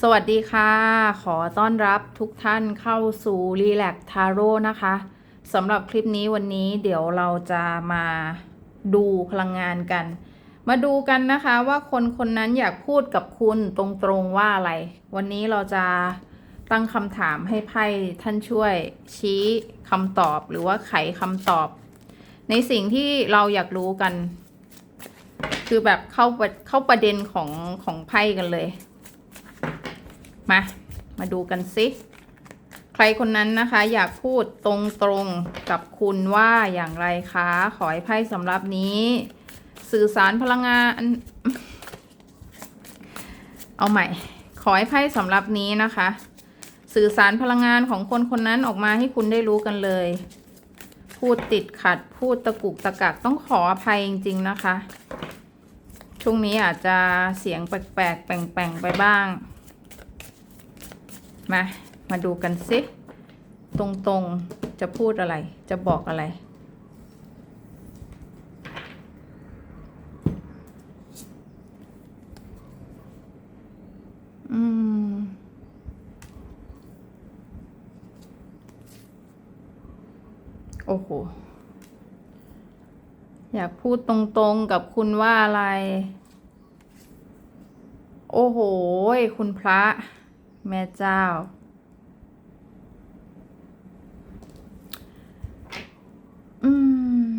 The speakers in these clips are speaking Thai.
สวัสดีค่ะ ขอต้อนรับทุกท่านเข้าสู่ Relax Tarot นะคะสำหรับคลิปนี้วันนี้เดี๋ยวเราจะมาดูพลังงานกัน มาดูกันนะคะว่าคนคนนั้นอยากพูดกับคุณตรงๆว่าอะไร วันนี้เราจะตั้งคำถามให้ไพ่ท่านช่วย ชี้คำตอบหรือว่าไขคำตอบ ในสิ่งที่เราอยากรู้กัน คือแบบเข้าประเข้าประเด็นของของไพ่กันเลย มา มาดูกันสิ ใครคนนั้นนะคะ อยากพูดตรงๆกับคุณว่าอย่างไรคะ ขอให้ไพ่สำหรับนี้ สื่อสารพลังงาน เอาใหม่ ขอให้ไพ่สำหรับนี้นะคะ สื่อสารพลังงานของคนคนนั้นออกมาให้คุณได้รู้กันเลยพูดติดขัดพูดตะกุกตะกักต้องขออภัยจริง ๆ นะคะ ช่วงนี้อาจจะเสียงแปลกๆแปลงๆไปบ้าง มา มาดูกันสิตรงๆ จะพูดอะไร จะบอกอะไร อืม โอ้โห อยากพูดตรงๆ กับคุณว่าอะไร โอ้โห คุณพระ แม่เจ้า อืม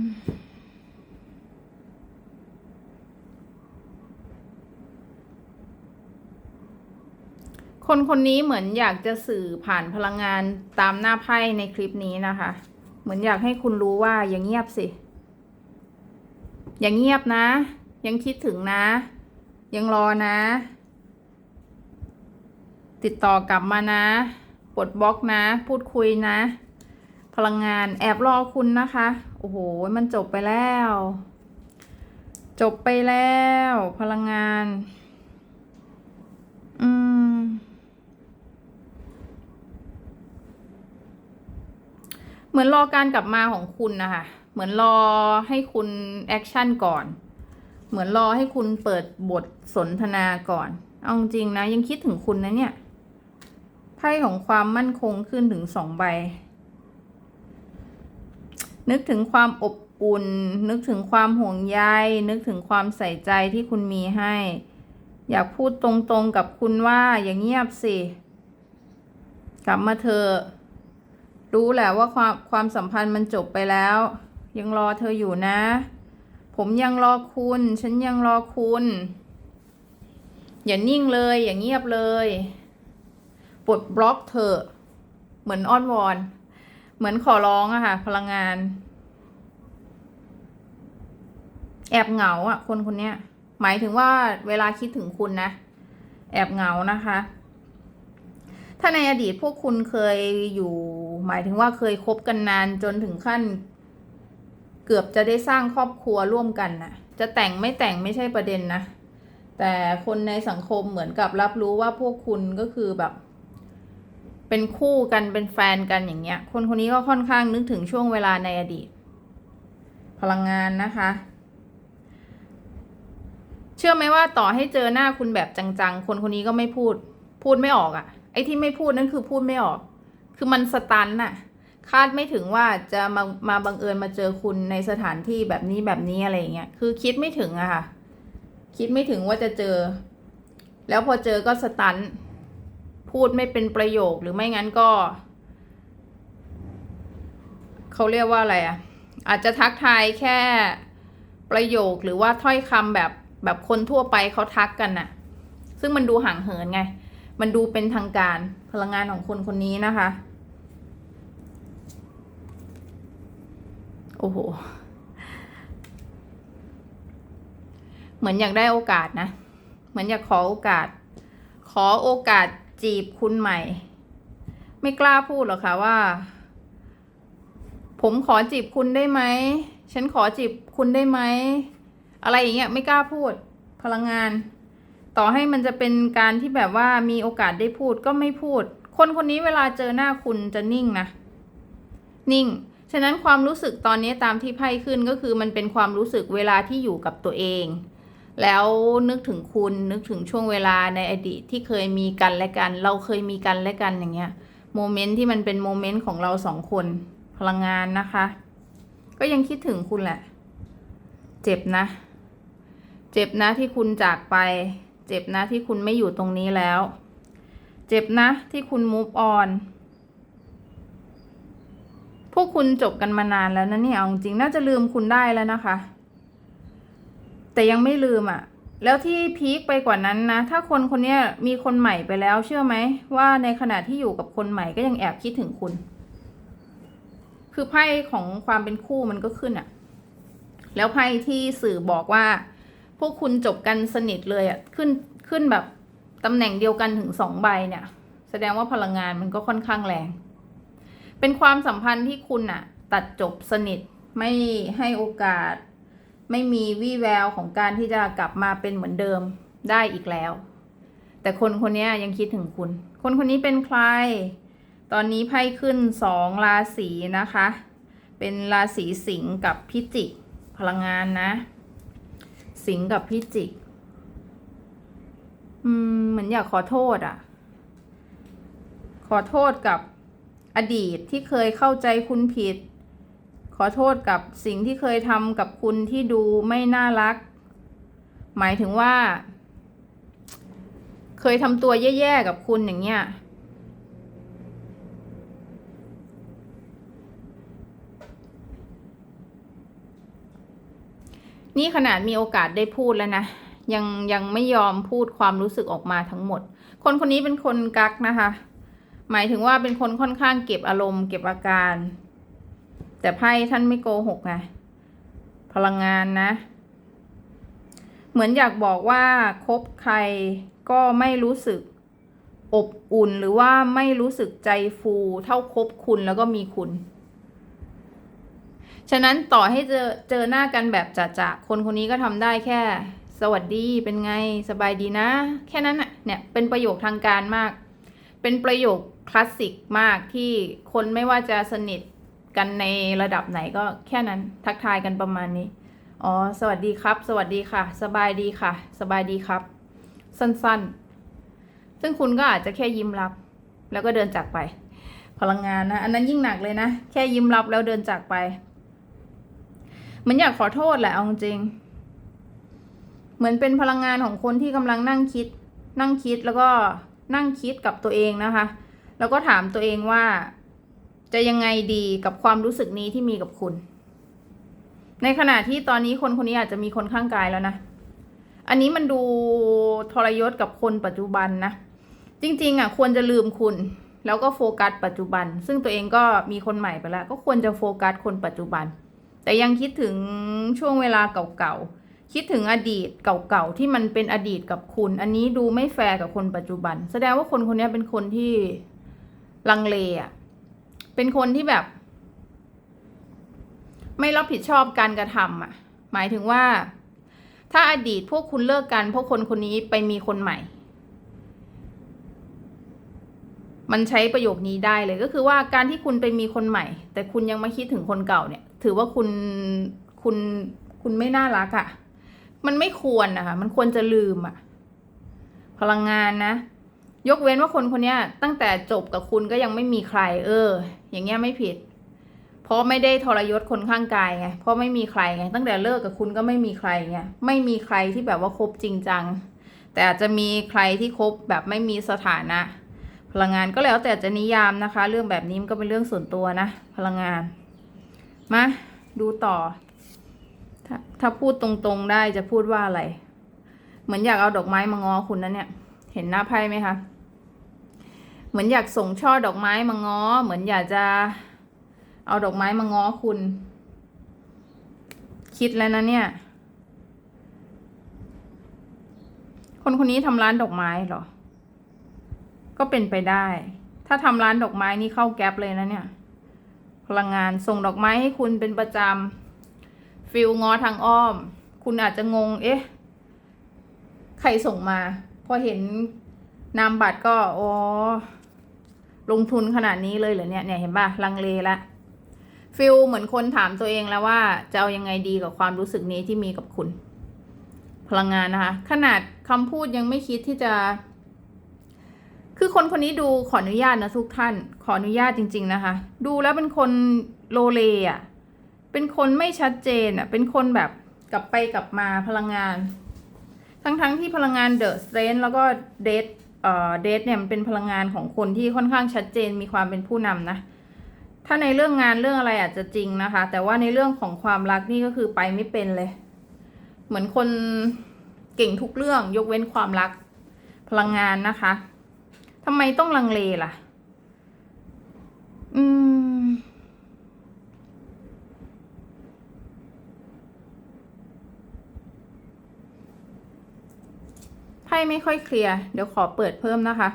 คนคนนี้เหมือนอยากจะสื่อผ่านพลังงานตามหน้าไพ่ในคลิปนี้นะคะ เหมือนอยากให้คุณรู้ว่าอย่างเงียบสิ อย่างเงียบนะ ยังคิดถึงนะ ยังรอนะ ติดต่อกลับมานะปลดบล็อกนะ พูดคุยนะ พลังงานแอบรอคุณนะคะ โอ้โห มันจบไปแล้ว จบไปแล้ว พลังงาน อืม เหมือนรอการกลับมาของคุณนะคะ เหมือนรอให้คุณแอคชั่นก่อน เหมือนรอให้คุณเปิดบทสนทนาก่อน เอาจริงนะ ยังคิดถึงคุณนะเนี่ย พ่ของความมั่นคงขึ้นถึงสองใบ นึกถึงความอบอุ่น นึกถึงความห่วงใย นึกถึงความใส่ใจที่คุณมีให้ อยากพูดตรงๆกับคุณว่าอย่างเงียบสิ กลับมาเถอรู้แหละว่าความความสัมพันธ์มันจบไปแล้ว ยังรอเธออยู่นะ ผมยังรอคุณ ฉันยังรอคุณ อย่านิ่งเลย อย่างเงียบเลย ปลดบล็อกเธอ เหมือนอ้อนวอน เหมือนขอร้องอะค่ะ พลังงาน แอบเหงาอะคนคนนี้หมายถึงว่าเวลาคิดถึงคุณนะ แอบเหงานะคะ ถ้าในอดีตพวกคุณเคยอยู่ หมายถึงว่าเคยคบกันนานจนถึงขั้น เกือบจะได้สร้างครอบครัวร่วมกันนะจะแต่งไม่แต่งไม่ใช่ประเด็นนะแต่คนในสังคมเหมือนกับรับรู้ว่าพวกคุณก็คือแบบ เป็นคู่กันเป็นแฟนกันอย่างเงี้ย คนคนนี้ก็ค่อนข้างนึกถึงช่วงเวลาในอดีต พลังงานนะคะ เชื่อไหมว่าต่อให้เจอหน้าคุณแบบจังๆ คนคนนี้ก็ไม่พูด พูดไม่ออกอะ่ะ ไอ้ที่ไม่พูดนั่นคือพูดไม่ออก คือมันสตันน่ะ คาดไม่ถึงว่าจะมามาบังเอิญมาเจอคุณในสถานที่แบบนี้แบบนี้อะไรเงี้ย คือคิดไม่ถึงอะค่ะ คิดไม่ถึงว่าจะเจอ แล้วพอเจอก็สตัน พูดไม่เป็นประโยคหรือไม่งั้นก็เขาเรียกว่าอะไรอะอาจจะทักทายแค่ประโยคหรือว่าถ้อยคำแบบแบบคนทั่วไปเขาทักกันน่ะ ซึ่งมันดูห่างเหินไง มันดูเป็นทางการพลังงานของคนคนนี้นะคะ โอ้โห เหมือนอยากได้โอกาสนะ เหมือนอยากขอโอกาส ขอโอกาส จีบคุณใหม่ ไม่กล้าพูดหรอกค่ะว่า ผมขอจีบคุณได้ไหม ฉันขอจีบคุณได้ไหม อะไรอย่างเงี้ยไม่กล้าพูดพลังงาน ต่อให้มันจะเป็นการที่แบบว่ามีโอกาสได้พูดก็ไม่พูด คนคนนี้เวลาเจอหน้าคุณจะนิ่งนะ นิ่ง ฉะนั้นความรู้สึกตอนนี้ตามที่ไพ่ขึ้นก็คือมันเป็นความรู้สึกเวลาที่อยู่กับตัวเอง แล้วนึกถึงคุณนึกถึงช่วงเวลาในอดีตที่เคยมีกันและกัน เราเคยมีกันและกันอย่างเงี้ยโมเมนต์ที่มันเป็นโมเมนต์ของเราสองคนพลังงานนะคะ ก็ยังคิดถึงคุณแหละ เจ็บนะ เจ็บนะที่คุณจากไป เจ็บนะที่คุณไม่อยู่ตรงนี้แล้ว เจ็บนะที่คุณ move on พวกคุณจบกันมานานแล้วนะเนี่ยเอาจริงน่าจะลืมคุณได้แล้วนะคะ แต่ยังไม่ลืมอะ่ะ แล้วที่พีคไปกว่านั้นนะ ถ้าคนคนนี้มีคนใหม่ไปแล้วเชื่อไหม ว่าในขณะที่อยู่กับคนใหม่ก็ยังแอบคิดถึงคุณ คือไพ่ของความเป็นคู่มันก็ขึ้นอะ่ะ แล้วไพ่ที่สื่อบอกว่า พวกคุณจบกันสนิทเลยอะ่ะขึ้นขึ้นแบบตำแหน่งเดียวกันถึงสองใบเนี่ย แสดงว่าพลังงานมันก็ค่อนข้างแรง เป็นความสัมพันธ์ที่คุณอะ ตัดจบสนิทไม่ให้โอกาส ไม่มีวี่แววของการที่จะกลับมาเป็นเหมือนเดิมได้อีกแล้ว แต่คนคนนี้ยังคิดถึงคุณ คนคนนี้เป็นใคร ตอนนี้ไพ่ขึ้นสองราศีนะคะ เป็นราศีสิงห์กับพิจิก พลังงานนะ สิงห์กับพิจิก อืมเหมือนอยากขอโทษอะ่ะ ขอโทษกับอดีตที่เคยเข้าใจคุณผิด ขอโทษกับสิ่งที่เคยทำกับคุณที่ดูไม่น่ารัก หมายถึงว่า เคยทำตัวแย่ๆกับคุณอย่างเงี้ยนี่ขนาดมีโอกาสได้พูดแล้วนะ ยังยังไม่ยอมพูดความรู้สึกออกมาทั้งหมด คนคนนี้เป็นคนกักนะคะ หมายถึงว่าเป็นคนค่อนข้างเก็บอารมณ์ เก็บอาการ แต่ไพ่ท่านไม่โกหกไงพลังงานนะ เหมือนอยากบอกว่าคบใครก็ไม่รู้สึกอบอุ่นหรือว่าไม่รู้สึกใจฟูเท่าคบคุณแล้วก็มีคุณ ฉะนั้นต่อให้เจอเจอหน้ากันแบบจะๆคนคนนี้ก็ทำได้แค่ สวัสดีเป็นไงสบายดีนะ แค่นั้นน่ะเนี่ยเป็นประโยคทางการมาก เป็นประโยคคลาสสิกมากที่คนไม่ว่าจะสนิท กันในระดับไหนก็แค่นั้นทักทายกันประมาณนี้ อ๋อ สวัสดีครับ สวัสดีค่ะ สบายดีค่ะ สบายดีครับ สั้นๆ ซึ่งคุณก็อาจจะแค่ยิ้มรับ แล้วก็เดินจากไป พลังงานนะ อันนั้นยิ่งหนักเลยนะ แค่ยิ้มรับแล้วเดินจากไป เหมือนอยากขอโทษแหละเอาจริง เหมือนเป็นพลังงานของคนที่กำลังนั่งคิด นั่งคิดแล้วก็นั่งคิดกับตัวเองนะคะ แล้วก็ถามตัวเองว่า จะยังไงดีกับความรู้สึกนี้ที่มีกับคุณ ในขณะที่ตอนนี้คนคนนี้อาจจะมีคนข้างกายแล้วนะ อันนี้มันดูทรยศกับคนปัจจุบันนะ จริง ๆ อะ ควรจะลืมคุณ แล้วก็โฟกัสปัจจุบัน ซึ่งตัวเองก็มีคนใหม่ไปแล้ว ก็ควรจะโฟกัสคนปัจจุบัน แต่ยังคิดถึงช่วงเวลาเก่าๆ คิดถึงอดีตเก่าๆ ที่มันเป็นอดีตกับคุณ อันนี้ดูไม่แฟร์กับคนปัจจุบัน แสดงว่าคนคนนี้เป็นคนที่ลังเลอะ เป็นคนที่แบบ ไม่รับผิดชอบการกระทำอะ หมายถึงว่า ถ้าอดีตพวกคุณเลิกกันพวกคนคนนี้ไปมีคนใหม่ มันใช้ประโยคนี้ได้เลยก็คือว่าการที่คุณไปมีคนใหม่ แต่คุณยังไม่คิดถึงคนเก่าเนี่ย ถือว่าคุณคุณคุณไม่น่ารักอะ่ะ มันไม่ควรนะคะ มันควรจะลืมอะ่ะ พลังงานนะ ยกเว้นว่าคนคนนี้ตั้งแต่จบกับคุณก็ยังไม่มีใคร เออ อย่างเงี้ยไม่ผิด เพราะไม่ได้ทรยศคนข้างกายไงเพราะไม่มีใครไงตั้งแต่เลิกกับคุณก็ไม่มีใครไงไม่มีใครที่แบบว่าคบจริงจัง แต่อาจจะมีใครที่คบแบบไม่มีสถานะ พลังงานก็แล้วแต่จะนิยามนะคะ เรื่องแบบนี้มันก็เป็นเรื่องส่วนตัวนะ พลังงานมาดูต่อถ้าถ้าพูดตรงๆได้จะพูดว่าอะไร เหมือนอยากเอาดอกไม้มางอคุณนะเนี่ย เห็นหน้าไพ่ไหมคะ เหมือนอยากส่งช่อดอกไม้มาง้อ เหมือนอยากจะเอาดอกไม้มาง้อคุณ คิดแล้วนะเนี่ย คนคนนี้ทำร้านดอกไม้เหรอ ก็เป็นไปได้ ถ้าทำร้านดอกไม้นี่เข้าแก๊ปเลยนะเนี่ย พลังงานส่งดอกไม้ให้คุณเป็นประจำฟิลงอทางอ้อม คุณอาจจะงง เอ๊ะ ใครส่งมา พอเห็นนามบัตรก็ อ๋อ ลงทุนขนาดนี้เลยเหรอเนี่ยเนี่ยเห็นป่ะลังเลละฟิลเหมือนคนถามตัวเองแล้วว่าจะเอายังไงดีกับความรู้สึกนี้ที่มีกับคุณ พลังงานนะคะ ขนาดคำพูดยังไม่คิดที่จะ คือคนคนนี้ดูขออนุญาตนะทุกท่าน ขออนุญาตจริง ๆนะคะ ดูแล้วเป็นคนโลเลอะเป็นคนไม่ชัดเจนอะเป็นคนแบบกลับไปกลับมาพลังงาน ทั้งๆที่พลังงานเดอะสเตรนแล้วก็เดท เดทเนี่ยมันเป็นพลังงานของคนที่ค่อนข้างชัดเจนมีความเป็นผู้นำนะ ถ้าในเรื่องงานเรื่องอะไรอาจจะจริงนะคะ แต่ว่าในเรื่องของความรักนี่ก็คือไปไม่เป็นเลย เหมือนคนเก่งทุกเรื่องยกเว้นความรักพลังงานนะคะทำไมต้องลังเลล่ะ อืม พ่ไม่ค่อยเคลียร์ เดี๋ยวขอเปิดเพิ่มนะคะ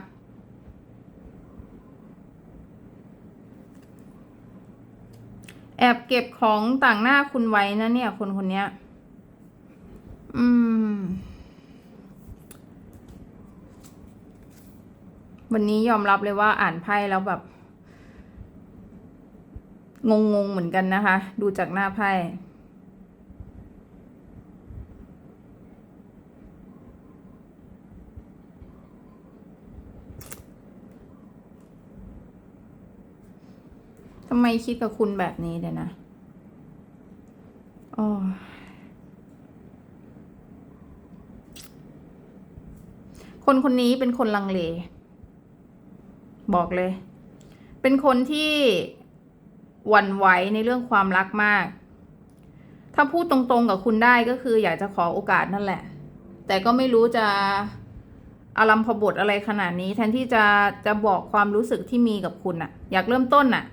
แอบเก็บของต่างหน้าคุณไว้นะเนี่ย คนคนนี้อืม วันนี้ยอมรับเลยว่าอ่านไพ่แล้วแบบ งงๆเหมือนกันนะคะ ดูจากหน้าไพ่ ทำไมคิดกับคุณแบบนี้เดี๋ยวนะอ๋อคนคนนี้เป็นคนลังเล บอกเลย เป็นคนที่หวั่นไหวในเรื่องความรักมาก ถ้าพูดตรงๆกับคุณได้ก็คืออยากจะขอโอกาสนั่นแหละ แต่ก็ไม่รู้จะอารัมพบทอะไรขนาดนี้ แทนที่จะจะบอกความรู้สึกที่มีกับคุณอะอยากเริ่มต้นอะ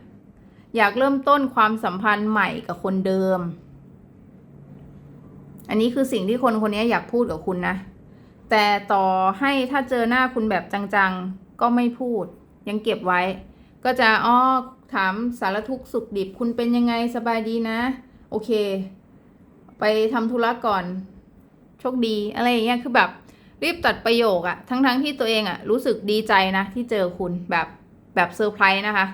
อยากเริ่มต้นความสัมพันธ์ใหม่กับคนเดิม อันนี้คือสิ่งที่คนคนนี้อยากพูดกับคุณนะ แต่ต่อให้ถ้าเจอหน้าคุณแบบจังๆ ก็ไม่พูด ยังเก็บไว้ ก็จะอ้อถามสารทุกสุขดิบคุณเป็นยังไงสบายดีนะ โอเค ไปทำธุระก่อน โชคดีอะไรอย่างเงี้ยคือแบบรีบตัดประโยคอะทั้งๆที่ตัวเองอะรู้สึกดีใจนะที่เจอคุณแบบแบบเซอร์ไพรส์นะคะ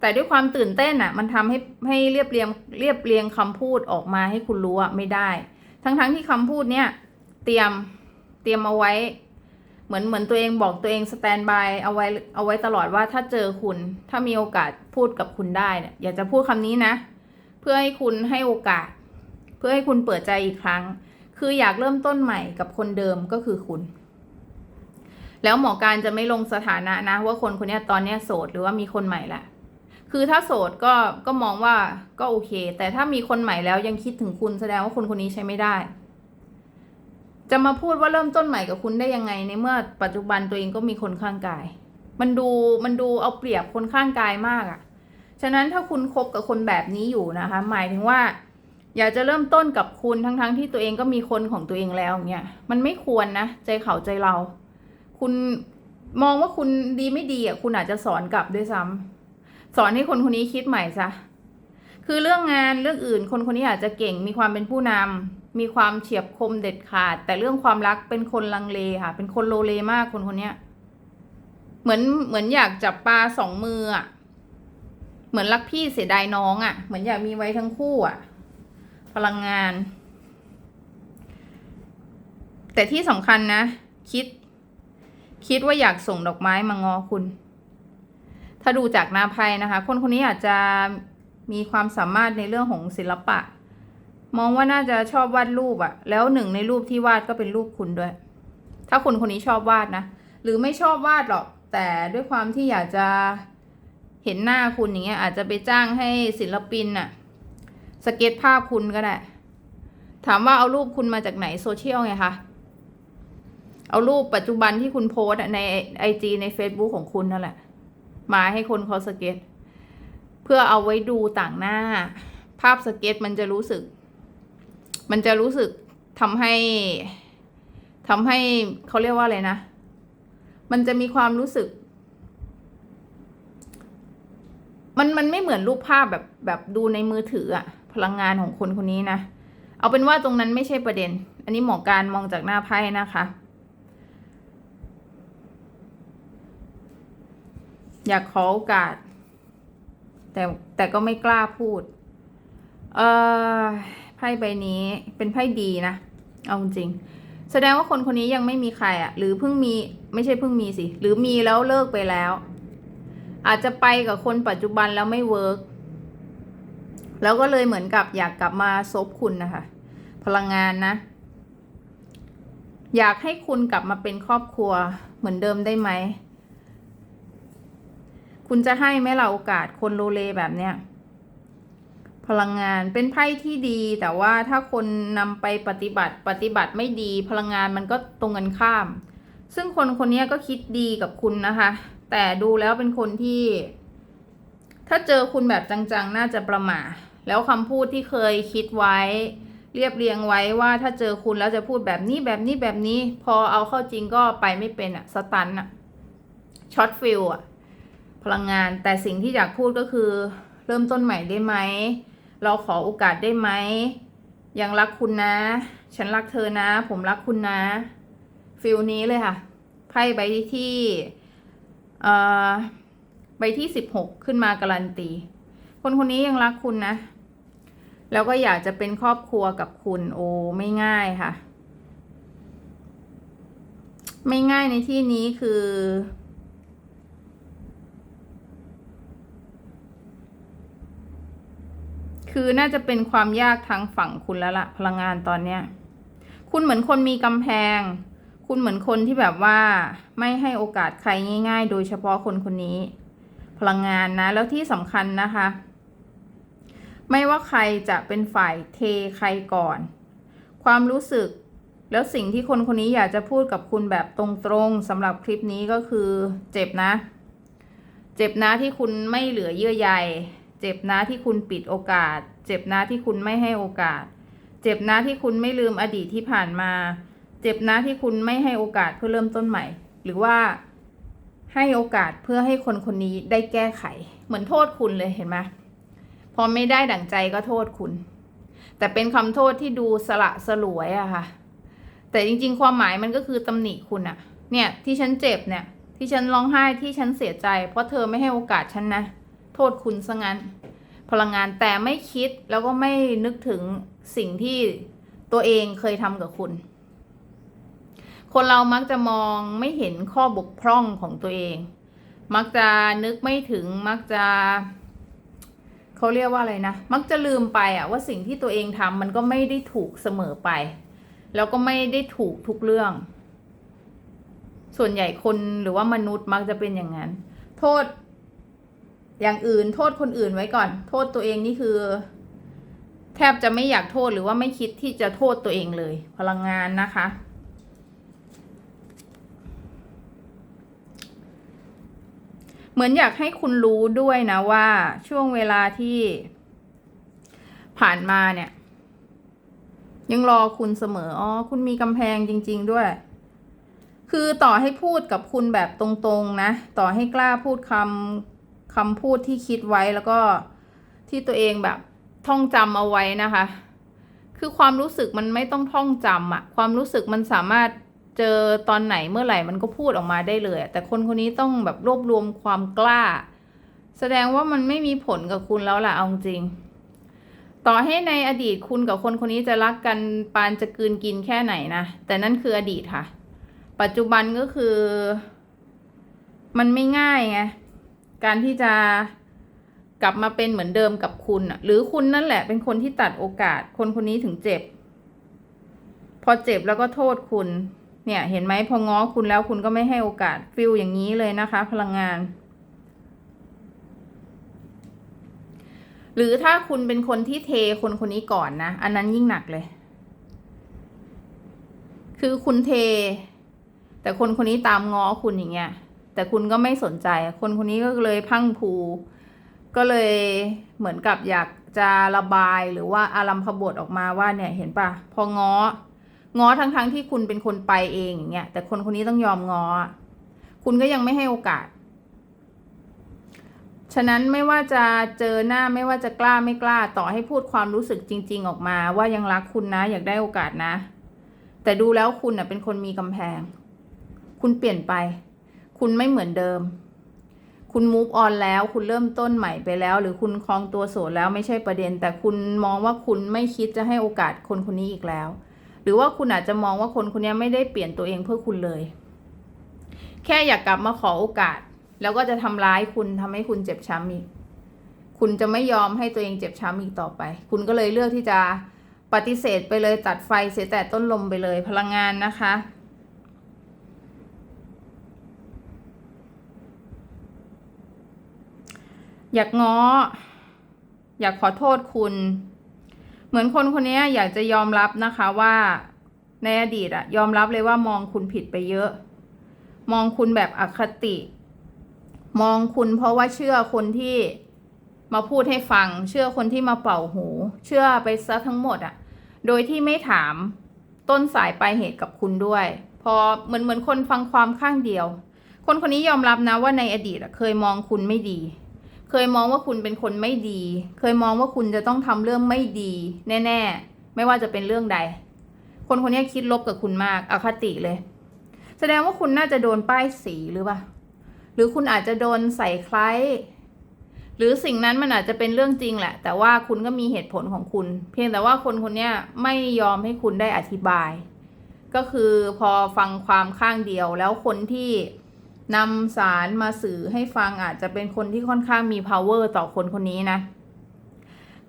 แต่ด้วยความตื่นเต้นอะมันทำให้ให้เรียบเรียงเรียบเรียงคำพูดออกมาให้คุณรู้อะไม่ได้ ทั้งๆที่คำพูดเนี่ย เตรียมเตรียมเอาไว้ เหมือนเหมือนตัวเองบอกตัวเองสแตนบายเอาไว้เอาไว้ตลอดว่าถ้าเจอคุณ ถ้ามีโอกาสพูดกับคุณได้เนี่ยอยากจะพูดคำนี้นะ เพื่อให้คุณให้โอกาส เพื่อให้คุณเปิดใจอีกครั้ง คืออยากเริ่มต้นใหม่กับคนเดิมก็คือคุณแล้วหมอการจะไม่ลงสถานะนะว่าคนคนนี้ตอนนี้โสดหรือว่ามีคนใหม่ละ คือถ้าโสดก็ก็มองว่าก็โอเค แต่ถ้ามีคนใหม่แล้วยังคิดถึงคุณแสดงว่าคนคนนี้ใช้ไม่ได้ จะมาพูดว่าเริ่มต้นใหม่กับคุณได้ยังไง ในเมื่อปัจจุบันตัวเองก็มีคนข้างกาย มันดูมันดูเอาเปรียบคนข้างกายมากอะ่ะ ฉะนั้นถ้าคุณคบกับคนแบบนี้อยู่นะคะ หมายถึงว่า อยากจะเริ่มต้นกับคุณทั้งๆทที่ตัวเองก็มีคนของตัวเองแล้วเนี่ยมันไม่ควรนะใจเขาใจเรา คุณมองว่าคุณดีไม่ดีอะคุณอาจจะสอนกลับด้วยซ้ำ สอนให้คนคนนี้คิดใหม่ซะคือเรื่องงานเรื่องอื่น คนคนนี้อาจจะเก่งมีความเป็นผู้นำมีความเฉียบคมเด็ดขาด แต่เรื่องความรักเป็นคนลังเลค่ะ เป็นคนโลเลมากคนคนนี้เหมือนเหมือนอยากจับปลาสองมืออะเหมือนรักพี่เสียดายน้องอะ เหมือนอยากมีไว้ทั้งคู่อะ พลังงาน แต่ที่สำคัญนะ คิด คิดว่าอยากส่งดอกไม้มางอคุณ ถ้าดูจากหน้าไพ่นะคะ คนคนนี้อาจจะมีความสามารถในเรื่องของศิลปะ มองว่าน่าจะชอบวาดรูปอะแล้วหนึ่งในรูปที่วาดก็เป็นรูปคุณด้วย ถ้าคุณคนนี้ชอบวาดนะ หรือไม่ชอบวาดหรอก แต่ด้วยความที่อยากจะเห็นหน้าคุณอย่างเงี้ยอาจจะไปจ้างให้ศิลปินอะสเก็ตภาพคุณก็ได้ ถามว่าเอารูปคุณมาจากไหนโซเชียลไงคะเอารูปปัจจุบันที่คุณโพสในไอจีใน Facebook ของคุณนั่นแหละ มาให้คนเขาสเก็ต เพื่อเอาไว้ดูต่างหน้า ภาพสเก็ตมันจะรู้สึก มันจะรู้สึกทำให้ทำให้เขาเรียกว่าอะไรนะ มันจะมีความรู้สึก มันมันไม่เหมือนรูปภาพแบบแบบดูในมือถืออะพลังงานของคนคนนี้นะ เอาเป็นว่าตรงนั้นไม่ใช่ประเด็น อันนี้หมอการมองจากหน้าไพ่นะคะ อยากขอโอกาส แต่แต่ก็ไม่กล้าพูด เออไพ่ใบนี้เป็นไพ่ดีนะ เอาจริง แสดงว่าคนคนนี้ยังไม่มีใครอะหรือเพิ่งมีไม่ใช่เพิ่งมีสิ หรือมีแล้วเลิกไปแล้ว อาจจะไปกับคนปัจจุบันแล้วไม่เวิร์กแล้วก็เลยเหมือนกับอยากกลับมาซบคุณนะคะ พลังงานนะ อยากให้คุณกลับมาเป็นครอบครัวเหมือนเดิมได้ไหม คุณจะให้ไหมล่ะโอกาสคนโลเลแบบเนี้ยพลังงานเป็นไพ่ที่ดี แต่ว่าถ้าคนนำไปปฏิบัติปฏิบัติไม่ดี พลังงานมันก็ตรงกันข้าม ซึ่งคนคนนี้ก็คิดดีกับคุณนะคะ แต่ดูแล้วเป็นคนที่ ถ้าเจอคุณแบบจังๆ น่าจะประมาแล้วคำพูดที่เคยคิดไว้ เรียบเรียงไว้ว่าถ้าเจอคุณแล้วจะพูดแบบนี้แบบนี้แบบนี้ พอเอาเข้าจริงก็ไปไม่เป็นอะสตันอะช็อตฟิลอะ พลังงาน แต่สิ่งที่อยากพูดก็คือ เริ่มต้นใหม่ได้ไหม เราขอโอกาสได้ไหม ยังรักคุณนะ ฉันรักเธอนะ ผมรักคุณนะ ฟิลนี้เลยค่ะ ไพ่ใบที่เอ่อใบที่สิบหกขึ้นมาการันตี คนคนนี้ยังรักคุณนะ แล้วก็อยากจะเป็นครอบครัวกับคุณโอไม่ง่ายค่ะ ไม่ง่ายในที่นี้คือ คือน่าจะเป็นความยากทางฝั่งคุณแล้วละพลังงานตอนเนี้ย คุณเหมือนคนมีกำแพง คุณเหมือนคนที่แบบว่าไม่ให้โอกาสใครง่าย ๆ โดยเฉพาะคนคนนี้ พลังงานนะ แล้วที่สำคัญนะคะ ไม่ว่าใครจะเป็นฝ่ายเทใครก่อน ความรู้สึกแล้วสิ่งที่คนคนนี้อยากจะพูดกับคุณแบบตรงๆสำหรับคลิปนี้ก็คือเจ็บนะ เจ็บนะที่คุณไม่เหลือเยื่อใย เจ็บนะที่คุณปิดโอกาส เจ็บนะที่คุณไม่ให้โอกาส เจ็บนะที่คุณไม่ลืมอดีตที่ผ่านมา เจ็บนะที่คุณไม่ให้โอกาสเพื่อเริ่มต้นใหม่ หรือว่าให้โอกาสเพื่อให้คนคนนี้ได้แก้ไข เหมือนโทษคุณเลยเห็นไหมพอไม่ได้ดั่งใจก็โทษคุณ แต่เป็นคำโทษที่ดูสละสลวยอะค่ะ แต่จริง ๆ ความหมายมันก็คือตำหนิคุณอะเนี่ยที่ฉันเจ็บเนี่ย ที่ฉันร้องไห้ที่ฉันเสียใจ เพราะเธอไม่ให้โอกาสฉันนะ โทษคุณซะงั้น พลังงานแต่ไม่คิดแล้วก็ไม่นึกถึงสิ่งที่ตัวเองเคยทำกับคุณ คนเรามักจะมองไม่เห็นข้อบกพร่องของตัวเอง มักจะนึกไม่ถึงมักจะเขาเรียกว่าอะไรนะ มักจะลืมไปอะว่าสิ่งที่ตัวเองทำมันก็ไม่ได้ถูกเสมอไป แล้วก็ไม่ได้ถูกทุกเรื่อง ส่วนใหญ่คนหรือว่ามนุษย์มักจะเป็นอย่างนั้น โทษ อย่างอื่นโทษคนอื่นไว้ก่อน โทษตัวเองนี่คือ แทบจะไม่อยากโทษหรือว่าไม่คิดที่จะโทษตัวเองเลย พลังงานนะคะ เหมือนอยากให้คุณรู้ด้วยนะว่าช่วงเวลาที่ผ่านมาเนี่ย ยังรอคุณเสมออ๋อคุณมีกำแพงจริง ๆ ด้วยคือต่อให้พูดกับคุณแบบตรงๆนะ ต่อให้กล้าพูดคำ คำพูดที่คิดไว้แล้วก็ที่ตัวเองแบบท่องจำเอาไว้นะคะ คือความรู้สึกมันไม่ต้องท่องจำอะความรู้สึกมันสามารถเจอตอนไหนเมื่อไหร่มันก็พูดออกมาได้เลย แต่คนคนนี้ต้องแบบรวบรวมความกล้า แสดงว่ามันไม่มีผลกับคุณแล้วล่ะเอาจริง ต่อให้ในอดีตคุณกับคนคนนี้จะรักกันปานจะกืนกินแค่ไหนนะ แต่นั่นคืออดีตค่ะ ปัจจุบันก็คือ มันไม่ง่ายไง การที่จะกลับมาเป็นเหมือนเดิมกับคุณอะหรือคุณนั่นแหละ เป็นคนที่ตัดโอกาส คนคนนี้ถึงเจ็บ พอเจ็บแล้วก็โทษคุณ เนี่ย เห็นไหมพอง้อคุณแล้วคุณก็ไม่ให้โอกาสฟิลอย่างนี้เลยนะคะ พลังงาน หรือถ้าคุณเป็นคนที่เทคนคนนี้ก่อนนะ อันนั้นยิ่งหนักเลย คือคุณเท แต่คนคนนี้ตามง้อคุณอย่างเงี้ย แต่คุณก็ไม่สนใจ คนคนนี้ก็เลยพังพูก็เลยเหมือนกับอยากจะระบายหรือว่าอารัมพบทออกมาว่าเนี่ยเห็นปะพอง้อ ง้อทั้งทั้งๆที่คุณเป็นคนไปเองอย่างเงี้ยแต่คนคนนี้ต้องยอมง้อ คุณก็ยังไม่ให้โอกาส ฉะนั้นไม่ว่าจะเจอหน้าไม่ว่าจะกล้าไม่กล้าต่อให้พูดความรู้สึกจริง ๆ ออกมา ว่ายังรักคุณนะ อยากได้โอกาสนะ แต่ดูแล้วคุณน่ะเป็นคนมีกำแพง คุณเปลี่ยนไป คุณไม่เหมือนเดิม คุณมูฟออนแล้ว คุณเริ่มต้นใหม่ไปแล้ว หรือคุณคลองตัวโสดแล้วไม่ใช่ประเด็น แต่คุณมองว่าคุณไม่คิดจะให้โอกาสคนคนนี้อีกแล้ว หรือว่าคุณอาจจะมองว่าคนคนนี้ไม่ได้เปลี่ยนตัวเองเพื่อคุณเลย แค่อยากกลับมาขอโอกาส แล้วก็จะทำร้ายคุณทำให้คุณเจ็บช้ำอีก คุณจะไม่ยอมให้ตัวเองเจ็บช้ำอีกต่อไป คุณก็เลยเลือกที่จะปฏิเสธไปเลยตัดไฟเสียแต่ต้นลมไปเลยพลังงานนะคะ อยากง้อ อยากขอโทษคุณ เหมือนคนคนนี้อยากจะยอมรับนะคะว่าในอดีตอะยอมรับเลยว่ามองคุณผิดไปเยอะ มองคุณแบบอคติ มองคุณเพราะว่าเชื่อคนที่มาพูดให้ฟัง เชื่อคนที่มาเป่าหู เชื่อไปซะทั้งหมดอะโดยที่ไม่ถามต้นสายปลายเหตุกับคุณด้วย พอเหมือนเหมือนคนฟังความข้างเดียว คนคนนี้ยอมรับนะว่าในอดีตอะเคยมองคุณไม่ดี ยมองว่าคุณเป็นคนไม่ดี เคยมองว่าคุณจะต้องทำเรื่องไม่ดี แน่ ๆ ไม่ว่าจะเป็นเรื่องใด คนคนนี้คิดลบกับคุณมากอคติเลย แสดงว่าคุณน่าจะโดนป้ายสีหรือเปล่าหรือคุณอาจจะโดนใส่คล้ายหรือสิ่งนั้นมันอาจจะเป็นเรื่องจริงแหละ แต่ว่าคุณก็มีเหตุผลของคุณ เพียงแต่ว่าคนคนนี้ไม่ยอมให้คุณได้อธิบาย ก็คือพอฟังความข้างเดียวแล้วคนที่ นำสารมาสื่อให้ฟังอาจจะเป็นคนที่ค่อนข้างมี power ต่อคนคนนี้นะ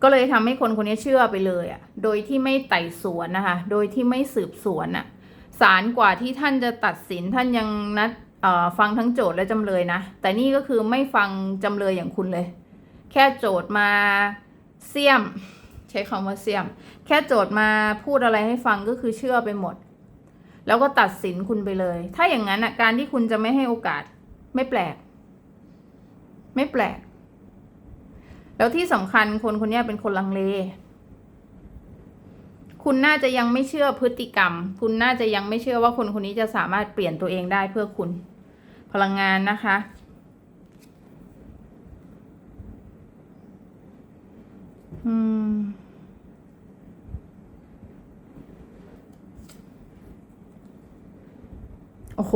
ก็เลยทำให้คนคนนี้เชื่อไปเลยอะ่ะ โดยที่ไม่ไต่สวนนะคะ โดยที่ไม่สืบสวนอะ่ะศาลกว่าที่ท่านจะตัดสินท่านยังนัดเอ่อฟังทั้งโจทย์และจำเลยนะ แต่นี่ก็คือไม่ฟังจำเลยอย่างคุณเลย แค่โจทย์มาเสี่ยม ใช้คำว่าเสี่ยม แค่โจทย์มาพูดอะไรให้ฟังก็คือเชื่อไปหมด แล้วก็ตัดสินคุณไปเลย ถ้าอย่างนั้นอะการที่คุณจะไม่ให้โอกาสไม่แปลก ไม่แปลก แล้วที่สำคัญคนคนนี้เป็นคนลังเล คุณน่าจะยังไม่เชื่อพฤติกรรม คุณน่าจะยังไม่เชื่อว่าคนคนนี้จะสามารถเปลี่ยนตัวเองได้เพื่อคุณ พลังงานนะคะอืม โอ้โห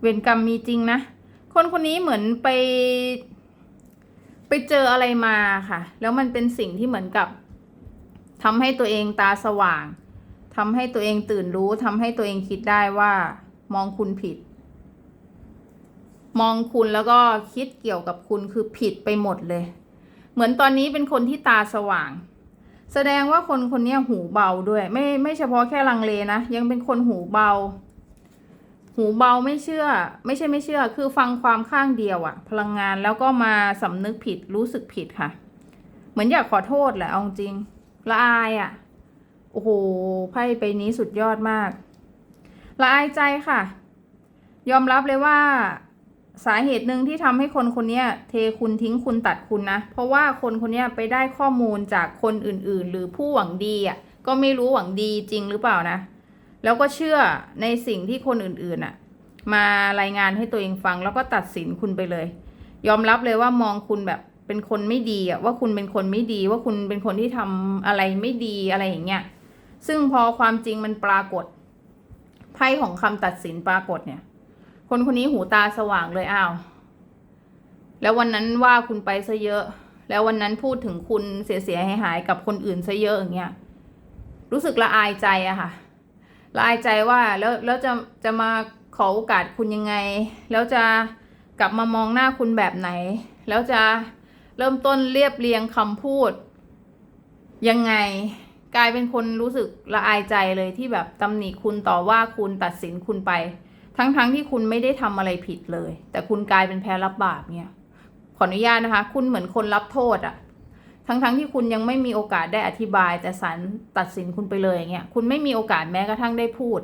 เวรกรรมมีจริงนะ คนคนนี้เหมือนไป ไปเจออะไรมาค่ะ แล้วมันเป็นสิ่งที่เหมือนกับทำให้ตัวเองตาสว่างทำให้ตัวเองตื่นรู้ทำให้ตัวเองคิดได้ว่า มองคุณผิด มองคุณแล้วก็คิดเกี่ยวกับคุณคือผิดไปหมดเลย เหมือนตอนนี้เป็นคนที่ตาสว่าง แสดงว่าคนคนนี้หูเบาด้วย ไม่ไม่เฉพาะแค่ลังเลนะ ยังเป็นคนหูเบา หูเบาไม่เชื่อ ไม่ใช่ไม่เชื่อ คือฟังความข้างเดียวอะพลังงานแล้วก็มาสำนึกผิดรู้สึกผิดค่ะ เหมือนอยากขอโทษแหละเอาจริงละอายอะโอ้โหไพ่ไปนี้สุดยอดมากละอายใจค่ะ ยอมรับเลยว่า สาเหตุหนึ่งที่ทำให้คนคนนี้เทคุณทิ้งคุณตัดคุณนะ เพราะว่าคนคนนี้ไปได้ข้อมูลจากคนอื่นๆ หรือผู้หวังดีอะก็ไม่รู้หวังดีจริงหรือเปล่านะ แล้วก็เชื่อในสิ่งที่คนอื่นๆอะ มารายงานให้ตัวเองฟังแล้วก็ตัดสินคุณไปเลย ยอมรับเลยว่ามองคุณแบบเป็นคนไม่ดีอะว่าคุณเป็นคนไม่ดีว่าคุณเป็นคนที่ทำอะไรไม่ดีอะไรอย่างเงี้ยซึ่งพอความจริงมันปรากฏไพ่ของคำตัดสินปรากฏเนี่ย คนคนนี้หูตาสว่างเลยอ้าว แล้ววันนั้นว่าคุณไปซะเยอะ แล้ววันนั้นพูดถึงคุณเสียเสียหายหายกับคนอื่นซะเยอะอย่างเงี้ย รู้สึกละอายใจอะค่ะ ละอายใจว่าแล้วแล้วจะจะมาขอโอกาสคุณยังไง แล้วจะกลับมามองหน้าคุณแบบไหน แล้วจะเริ่มต้นเรียบเรียงคำพูด ยังไงกลายเป็นคนรู้สึกละอายใจเลยที่แบบตำหนิคุณต่อว่าคุณตัดสินคุณไป ทั้งๆทที่คุณไม่ได้ทำอะไรผิดเลย แต่คุณกลายเป็นแพ้รับบาปเนี่ยขออนุญาตนะคะ คุณเหมือนคนรับโทษอะทั้งๆทที่คุณยังไม่มีโอกาสได้อธิบาย แต่ศาลตัดสินคุณไปเลยอย่างเงี้ยคุณไม่มีโอกาสแม้กระทั่งได้พูด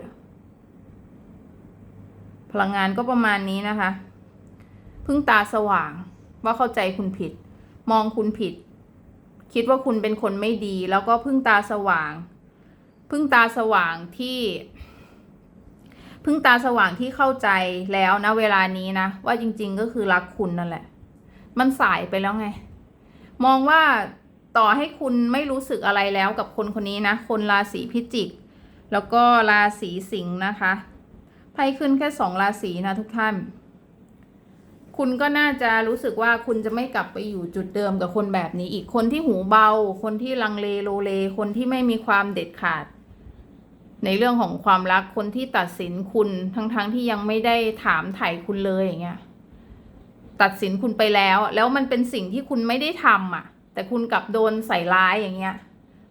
พลังงานก็ประมาณนี้นะคะเพิ่งตาสว่างว่าเข้าใจคุณผิด มองคุณผิด คิดว่าคุณเป็นคนไม่ดี แล้วก็เพิ่งตาสว่าง เพิ่งตาสว่างที่ เพิ่งตาสว่างที่เข้าใจแล้วนะเวลานี้นะ ว่าจริง ๆ ก็คือรักคุณนั่นแหละ มันสายไปแล้วไง มองว่าต่อให้คุณไม่รู้สึกอะไรแล้วกับคนคนนี้นะ คนราศีพิจิก แล้วก็ราศีสิงห์นะคะไพ่ขึ้นแค่สองราศีนะทุกท่านคคุณก็น่าจะรู้สึกว่าคุณจะไม่กลับไปอยู่จุดเดิมกับคนแบบนี้อีกคนที่หูเบา คนที่ลังเลโลเล คนที่ไม่มีความเด็ดขาด ในเรื่องของความรักคนที่ตัดสินคุณทั้งๆทที่ยังไม่ได้ถามไถ่คุณเลยอย่างเงี้ยตัดสินคุณไปแล้ว แล้วมันเป็นสิ่งที่คุณไม่ได้ทำอะ แต่คุณกลับโดนใส่ร้ายอย่างเงี้ย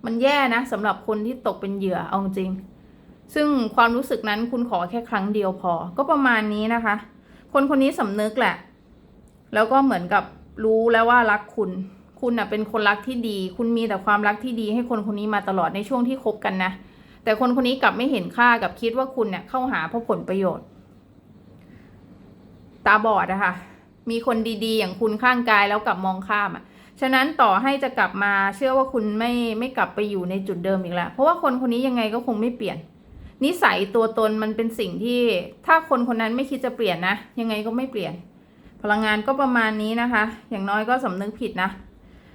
มันแย่นะสำหรับคนที่ตกเป็นเหยื่อเอาจริง ซึ่งความรู้สึกนั้นคุณขอแค่ครั้งเดียวพอ ก็ประมาณนี้นะคะ คนคนนี้สำนึกแหละ แล้วก็เหมือนกับรู้แล้วว่ารักคุณ คุณน่ะเป็นคนรักที่ดี คุณมีแต่ความรักที่ดีให้คนคนนี้มาตลอดในช่วงที่คบกันนะ แต่คนคนนี้กลับไม่เห็นค่ากับคิดว่าคุณเนี่ยเข้าหาเพราะผลประโยชน์ ตาบอดอะค่ะมีคนดีๆ อย่างคุณข้างกายแล้วกลับมองข้ามอะฉะนั้นต่อให้จะกลับมาเชื่อว่าคุณไม่ไม่กลับไปอยู่ในจุดเดิมอีกแล้ว เพราะว่าคนคนนี้ยังไงก็คงไม่เปลี่ยน นิสัยตัวตนมันเป็นสิ่งที่ ถ้าคนคนนั้นไม่คิดจะเปลี่ยนนะ ยังไงก็ไม่เปลี่ยน พลังงานก็ประมาณนี้นะคะ อย่างน้อยก็สำนึกผิดนะ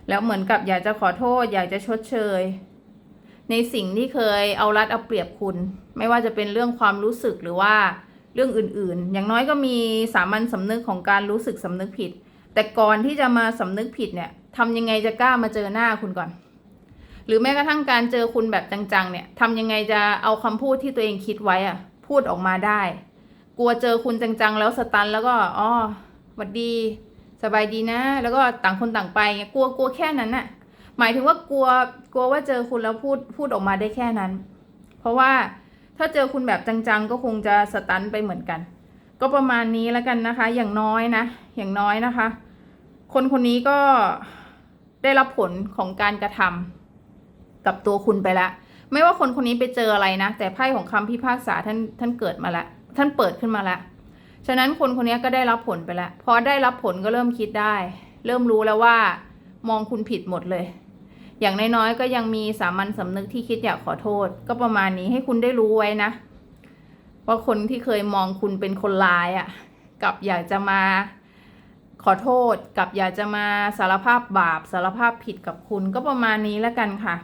แล้วเหมือนกับอยากจะขอโทษ อยากจะชดเชย ในสิ่งที่เคยเอารัดเอาเปรียบคุณ ไม่ว่าจะเป็นเรื่องความรู้สึกหรือว่าเรื่องอื่นๆ อย่างน้อยก็มีสามัญสำนึกของการรู้สึกสำนึกผิด แต่ก่อนที่จะมาสำนึกผิดเนี่ยทำยังไงจะกล้ามาเจอหน้าคุณก่อน หรือแม้กระทั่งการเจอคุณแบบจังๆ เนี่ยทำยังไงจะเอาคำพูดที่ตัวเองคิดไว้อะพูดออกมาได้ กลัวเจอคุณจังๆ แล้วสตันแล้วก็อ๋อหวัดดี สบายดีนะ แล้วก็ต่างคนต่างไปกลัวกลัวแค่นั้นน่ะ หมายถึงว่ากลัวกลัวว่าเจอคุณแล้วพูดพูดออกมาได้แค่นั้น เพราะว่าถ้าเจอคุณแบบจังๆ ก็คงจะสตันไปเหมือนกัน ก็ประมาณนี้แล้วกันนะคะ อย่างน้อยนะ อย่างน้อยนะคะ คนคนนี้ก็ได้รับผลของการกระทำกับตัวคุณไปแล้วไม่ว่าคนคนนี้ไปเจออะไรนะ แต่ไพ่ของคำพิพากษาท่านท่านเกิดมาแล้วท่านเปิดขึ้นมาแล้วฉะนั้นคนคนนี้ก็ได้รับผลไปแล้วพอได้รับผลก็เริ่มคิดได้ เริ่มรู้แล้วว่ามองคุณผิดหมดเลย อย่างน้อยๆก็ยังมีสามัญสำนึกที่คิดอยากขอโทษ ก็ประมาณนี้ให้คุณได้รู้ไว้นะ ว่าคนที่เคยมองคุณเป็นคนร้ายอะ่ะกับอยากจะมาขอโทษกับอยากจะมาสารภาพบาปสารภาพผิดกับคุณก็ประมาณนี้แล้วกันค่ะ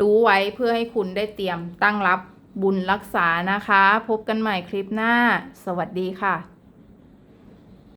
รู้ไว้เพื่อให้คุณได้เตรียมตั้งรับบุญรักษานะคะ พบกันใหม่คลิปหน้า สวัสดีค่ะ